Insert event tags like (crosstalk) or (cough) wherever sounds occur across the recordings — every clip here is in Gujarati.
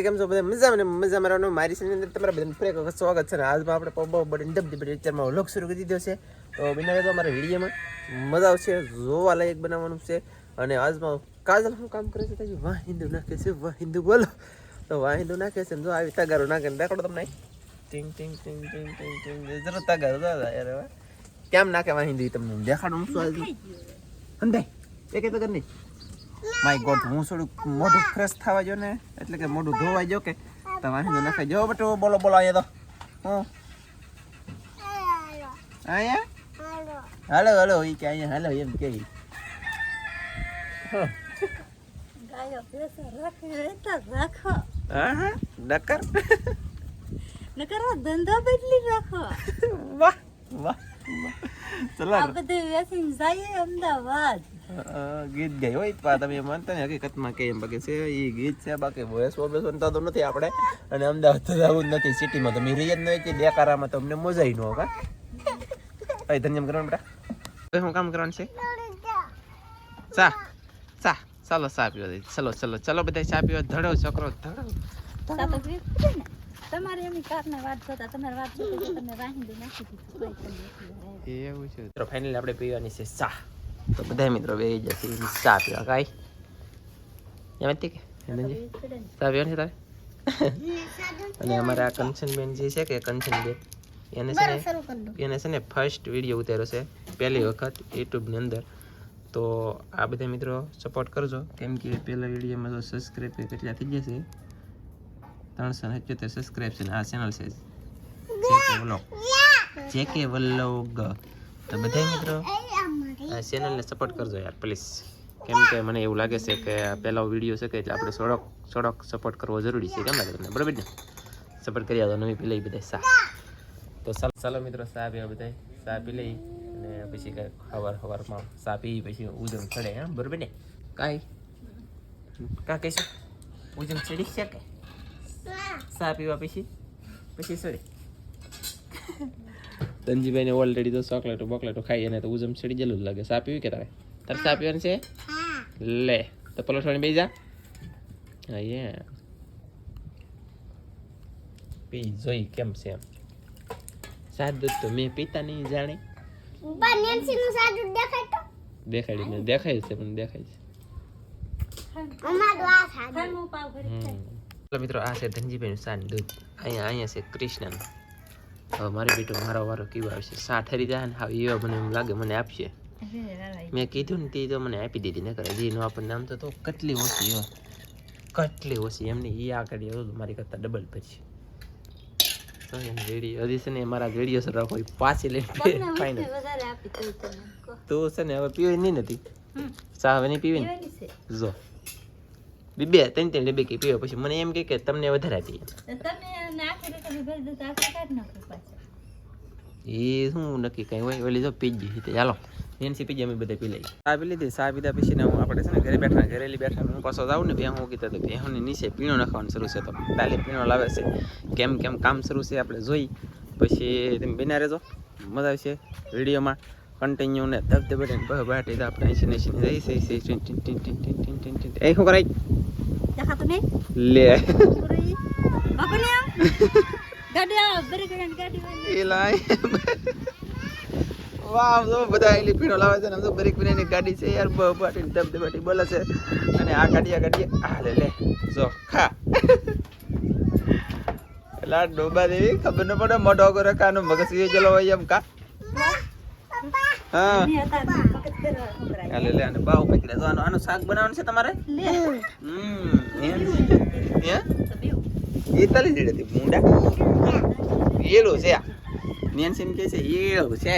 કેમ છો બધા મજામાં ને મજામાં રહેવાનું. મારી ચેનલ અંદર તમારા બધાને ફરી વખત સ્વાગત છે આજમાં આપણે પબ્બો બડીને ડબ ડબ વિચારમાં વ્લોગ શરૂ કરી દીધો છે. તો બિના તો અમારા વિડીયોમાં મજા આવશે, જોવા લાયક બનાવવાનું છે. અને આજમાં કાજલ શું કામ કરે છે તાજી? વાહ, હિન્દુ નાખે છે, વાહ, હિન્દુ બોલો. તો વાહ, હિન્દુ નાખે છે જો આવી તગારો નાખે દેખાડો તમને. ટિંગ ટિંગ ટિંગ ટિંગ ટિંગ ટિંગ. જરૂર તગારો દાદા યાર કેમ નાખે વાહ, હિન્દુ? તમને દેખાડો હું શું આવી હંદાઈ એક તગર નહીં માય ગોડ હું થોડુંક મોઢું ફ્રેશ થવા જો ને. એટલે કે મોઢું ધોવાઈ જો કે. તમારે તો નખાઈ જો બટુ બોલો બોલો અહીંયા તો. હું. અહીંયા? હાલો હાલો એ કે અહીંયા હાલો એમ કે. નકર નકર ધંધો બદલી રાખો. વાહ વાહ. ચલો આ બધું વેચીને જઈએ અમદાવાદ. ગીત ગઈ હોય પા તમે માનતા ને હકીકતમાં કે એમ બાકી છે એ ગીત છે બાકી વોઇસ બેસો તો નથી આપણે. અને અમદાવાદ તો જવું નથી. સિટીમાં તો મેં રહી જ નહીં કે દેકારામાં તો અમને મજા ન હોકા અહીં ધન્યમ કરવાનું બેટા. શું કામ કરવાનું છે? ચા ચા ચાલો ચા પીવા દે ચલો ચલો ચલો બધા ચા પીવા. ધડો છોકરો ધડો તમારે એમની કારને વાત જોતા તમારે વાત જોતા તમે વાહિંદુ નાખી દીધું કોઈ પણ નથી. રહ્યા. એવું છે. મિત્રો ફાઇનલી આપણે પીવાની છે ચા. તો બધા મિત્રો બે જશે ચા પીવા. કાંઈ? એમ કે. ચા પીવાની તારે? અને અમારા કંચનબેન જે છે કે કંચનબેન એને છે ને એને છે ને ફર્સ્ટ વીડિયો ઉતાર્યો છે પહેલી વખત યુટ્યુબની અંદર. તો આ બધા મિત્રો સપોર્ટ કરજો. કેમ કે પહેલા વિડીયોમાં તો સબસ્ક્રાઈબ કેટલા થઈ જશે ત્રણસો ને સિત્યોતેર સબસ્ક્રાઈબ છે આ ચેનલ છે જે કે વ્લોગ જે કે વલ્લોગ તો બધા મિત્રો આ ચેનલને સપોર્ટ કરજો યાર પ્લીઝ કેમ કે મને એવું લાગે છે કે આ પહેલો વીડિયો છે કે એટલે આપણે થોડોક થોડોક સપોર્ટ કરવો જરૂરી છે. કેમ લાગે તમને? બરાબર ને? સપોર્ટ કરી દો નવી પી લઈ બધા સા તો ચાલો મિત્રો સા પીવા બધા સા પી લઈ અને પછી કાંઈ સવાર સવારમાં સા પી પછી ઉજમ ચડે હા બરાબર ને? કાંઈ? કાં કહીશું? ઉજમ ચડી છે કે? ચા પીવા પછી? પછી ચડે ધનજીભાઈને ઓલરેડી તો ચોકલેટો બોકલેટો ખાઈ અને તો ઉજમ ચડી ગયેલું જ લાગે. ચા પીવી કે તારે? તારે ચા પીવાની છે? લે તો પલોઠવાની બેસી જા. અહીંયા પી જોઈ કેમ છે એમ. સાદ તો મેં પીતા નહીં જાણે. દેખાડી મને દેખાય છે પણ દેખાય છે. મિત્રો આ છે ધનજીભાઈનું સાન દૂધ. અહીંયા અહીંયા છે કૃષ્ણ હવે મારી બેટો મારો વારો કેવો આવશે? સા ઠરી જાય ને હવે એવા મને એમ લાગે મને આપશે. મેં કીધું ને તે તો મને આપી દીધી ને કરે જે નો આપણને આમ તો કેટલી ઓછી હોય. કેટલી ઓછી એમની એ આ કરી મારી કરતાં ડબલ પછી તો એમ હજી છે ને મારા રેડિયો સર રાખો પાછી લઈને. કહો. (laughs) તો છે ને હવે પીવી નહીં નથી. ચા હવે નહીં પીવી. જો. બે ત્રણ ત્રણ ડબ્બી કે પીવો પછી મને એમ કે કે તમને વધારે આપીએ એ શું નક્કી કઈ હોય ઓલી જો પીજી તે ચાલો એનસી પીજી અમે બધા પી લઈ ચા પી લીધી ચા પીધા પછી ને હું આપણે છે ને ઘરે બેઠા ઘરેલી બેઠા હું પાછો જાઉં ને ભેહું કીધા તો ભેહુંની નીચે પીણો નાખવાનું શરૂ છે તો તાલે પીણો લાવે છે કેમ કેમ કામ શરૂ છે આપણે જોઈ પછી તમે બિના રહેજો મજા આવશે વિડીયોમાં કન્ટિન્યુ ને ધબધબે ભાટી આપણે એ શું કરાય દેખાતો નહીં લે ગાડી છે યાર ધબધબાટી બોલે છે અને આ ગાડી આ ગાડી આ લે લે જો ડોબા દેવી ખબર ન પડે મોટો કરો કાનો મગજ જલો એમ કા હા અને બાવ પકડે તો આનો શાક બનાવવાનું છે તમારે લે. એ તલી દીધી હતી મુંડા એલો છે આ સિમ કે છે એળું છે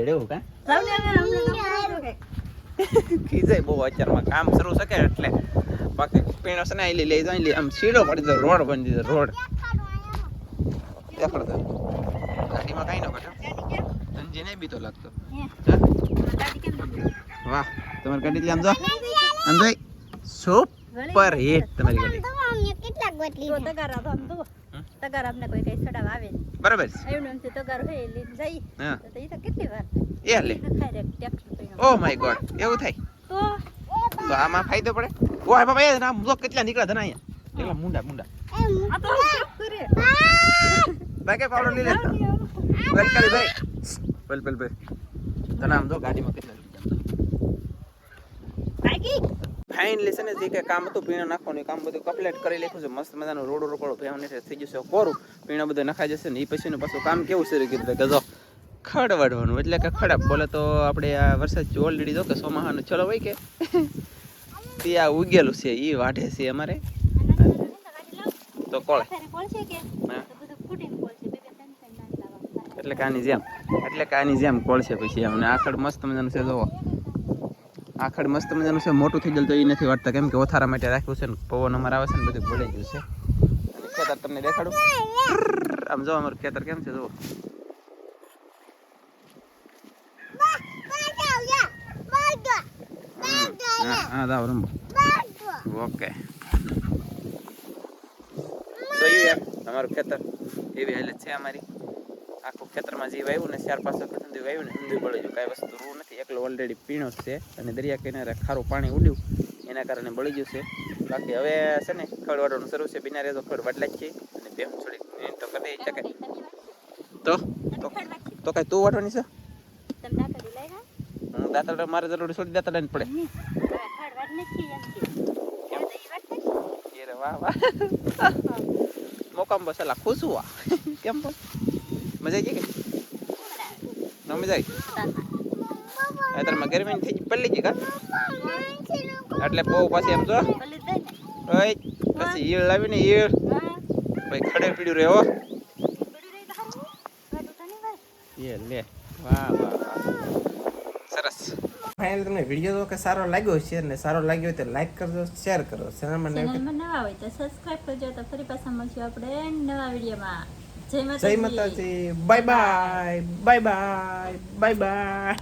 એળું કા તો. ખીજાય બહુ અત્યારમાં કામ શરૂ શકે એટલે બાકી પીણો છે ને એ લઈ જાય એટલે આમ સીડો પડી જાય રોડ બની દીધો રોડ ગાડીમાં કાંઈ ન ઘટે ધનજી નહીં બીતો લાગતો. વાહ તમારી ગાડી થી આમ જો. આમ જોઈ. સુપર હિટ તમારી ગાડી. તો તગારા તો આમ જુઓ. તગારા અમને કોઈ કઈ ચડાવવા આવે બરાબર છે. એમણે એમથી તગાર હોય એ તો કેટલી વાર એ લે. ઓ માય ગોડ એવું થાય. તો? તો આમાં ફાયદો પડે? ઓય બાબા એ ના જો કેટલા નીકળ્યા ધના અહીંયા. મુંડા મુંડા. આ તો કરે? પાવડો લઈ ભાઈ. પલ પેલ પલ. તને આમ દો ગાડીમાં કેટલા ફાઇન છે ને જે કે કામ હતું પીણો નાખવાનું કામ બધું કમ્પ્લીટ કરી લેખું છે. મસ્ત મજાનું રોડો રોકડો ભેવને થઈ જશે કોરું? પીણો બધું નખાઈ જશે ને એ પછી પાછું કામ કેવું છે કીધું કે જો ખડ વાળવાનું એટલે કે ખડ બોલે તો આપણે આ વરસાદ ઓલરેડી જો કે સોમાહાનું ચલો હોય કે? (laughs) તે આ ઉગેલું છે એ વાઢે છે અમારે. તો કોળે. હા. તો બધું ફૂટીને પડશે બે બે ત્રણ ત્રણ નાની લાવવા એટલે કે આની જેમ. એટલે કે આની જેમ કોળશે પછી અમને આખડ મસ્ત મજાનું છે જોવો આખડ મસ્ત મજાનું છે, મોટું થઈ ગયેલું તો એ નથી વાટતા, કેમ કે ઓથારા માટે રાખ્યું છે ને, પવન અમારે આવે છે ને, બધું ભળી ગયું છે. ખેતર તમને દેખાડું. આમ જો અમારું ખેતર કેમ છે, જુઓ. હા દાવ ઓકે. જોયું યાર અમારું ખેતર એવી હાલત છે અમારી. આખું ખેતરમાં જે વાવ્યું ને ચાર પાંચ વખત સુધી વાવ્યું ને ઊંધું બળી ગયું કાંઈ વસ્તુ રૂ નથી. એકલો ઓલરેડી પીણો જ છે અને દરિયા કિનારે ખારું પાણી ઉડ્યું. એના કારણે બળી ગયું છે. બાકી હવે છે ને ખડ વાળવાનું શરૂ છે. બિના રહેતો ખડ વાટલા જ છે અને બે છોડી તો કદે શકાય. તો? તો તો કાંઈ તું વાટવાની છે? હું દાંતડા મારે જરૂર છોડી દાંતડા જ પડે. તો (laughs) મોકામ બસ એલા ખુશ હુઆ. (laughs) કેમ પણ? મજા આવી ગઈ કે? ન મજા આવી અત્યારમાં ગરમી થઈ ગઈ પલ્લી ગઈ કા? એટલે બહુ પાછી એમ જો ઓય પછી ઈળ લાવીને ઈળ હા ભાઈ ખડે પીડ્યું રહે હો. એ લે. વાહ વાહ સરસ. ફાઇનલ તમને વીડિયો તો કે સારો લાગ્યો છે ને સારો લાગ્યો હોય તો લાઈક કરજો શેર કરો. ચેનલમાં નવી નવા હોય તો સબસ્ક્રાઇબ કરજો તો ફરી પાછા મળશું આપણે નવા વિડીયોમાં જય માતાજી. Bye bye bye bye bye bye